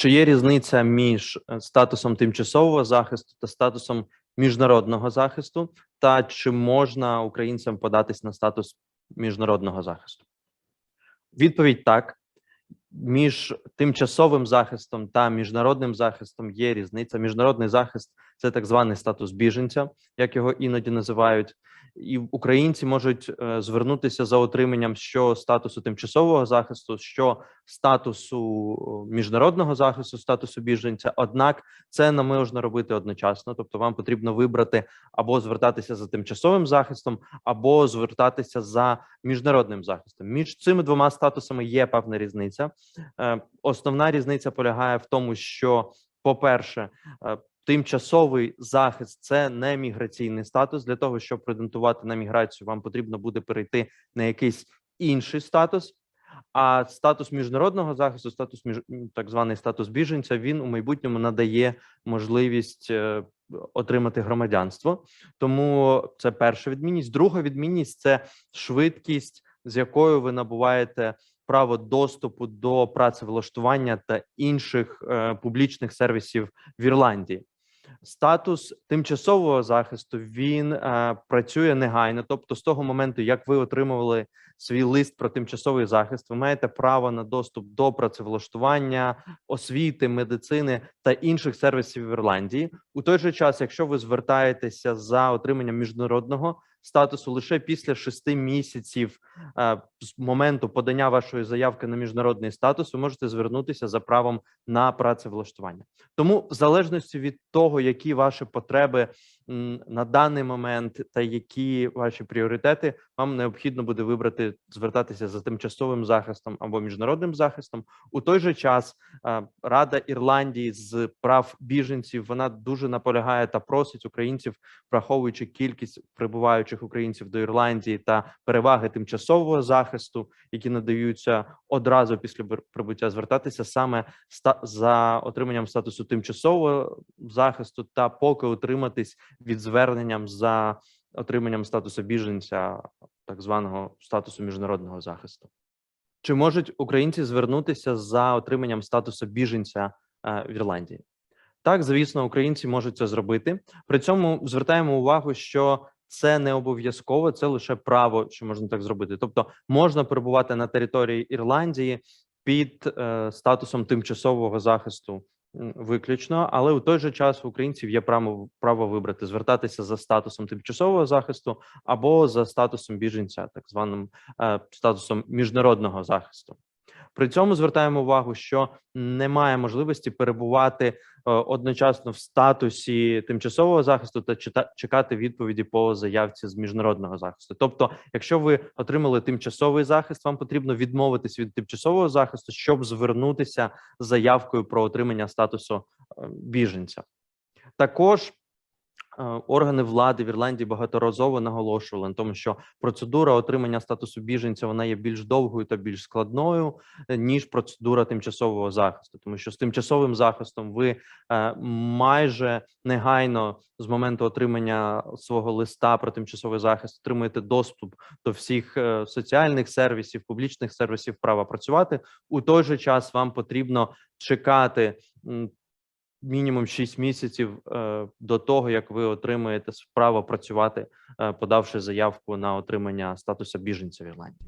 Чи є різниця між е, статусом тимчасового захисту та статусом міжнародного захисту, та чи можна українцям податись на статус міжнародного захисту? Відповідь так. Між тимчасовим захистом та міжнародним захистом є різниця. Міжнародний захист це так званий статус біженця, як його іноді називають. І українці можуть е, звернутися за отриманням що статусу тимчасового захисту, що статусу міжнародного захисту, статусу біженця. Однак це не можна робити одночасно. Тобто, вам потрібно вибрати або звертатися за тимчасовим захистом, або звертатися за міжнародним захистом. Між цими двома статусами є певна різниця. Е, Основна різниця полягає в тому, що, по-перше, е, тимчасовий захист це не міграційний статус. Для того щоб претендувати на міграцію, вам потрібно буде перейти на якийсь інший статус. А статус міжнародного захисту, статус між так званий статус біженця, він у майбутньому надає можливість е, отримати громадянство. Тому це перша відмінність. Друга відмінність це швидкість, з якою ви набуваєте право доступу до працевлаштування та інших е, публічних сервісів в Ірландії. Статус тимчасового захисту він е, працює негайно. Тобто, з того моменту, як ви отримували свій лист про тимчасовий захист, ви маєте право на доступ до працевлаштування, освіти, медицини та інших сервісів в Ірландії. У той же час, якщо ви звертаєтеся за отриманням міжнародного статусу лише після шести місяців е, з моменту подання вашої заявки на міжнародний статус, ви можете звернутися за правом на працевлаштування. Тому, в залежності від того, які ваші потреби на даний момент та які ваші пріоритети, вам необхідно буде вибрати звертатися за тимчасовим захистом або міжнародним захистом. У той же час Рада Ірландії з прав біженців вона дуже наполягає та просить українців, враховуючи кількість прибуваючих українців до Ірландії та переваги тимчасового захисту, які надаються одразу після прибуття, звертатися саме за отриманням статусу тимчасового захисту та поки утриматись від зверненням за отриманням статусу біженця, так званого статусу міжнародного захисту. Чи можуть українці звернутися за отриманням статусу біженця е, в Ірландії? Так, звісно, українці можуть це зробити. При цьому звертаємо увагу, що це не обов'язково, це лише право, що можна так зробити. Тобто, можна перебувати на території Ірландії під е, статусом тимчасового захисту виключно, але у той же час в українців є право право вибрати звертатися за статусом тимчасового захисту або за статусом біженця, так званим е, статусом міжнародного захисту. При цьому звертаємо увагу, що немає можливості перебувати е, одночасно в статусі тимчасового захисту та чекати відповіді по заявці з міжнародного захисту. Тобто, якщо ви отримали тимчасовий захист, вам потрібно відмовитись від тимчасового захисту, щоб звернутися з заявкою про отримання статусу е, біженця. Також органи влади в Ірландії багаторазово наголошували на тому, що процедура отримання статусу біженця вона є більш довгою та більш складною е, ніж процедура тимчасового захисту, тому що з тимчасовим захистом ви е, майже негайно з моменту отримання свого листа про тимчасовий захист отримуєте доступ до всіх е, соціальних сервісів, публічних сервісів права працювати. У той же час вам потрібно чекати. Мінімум 6 місяців е, до того, як ви отримаєте право працювати, е, подавши заявку на отримання статусу біженця в Ірландії.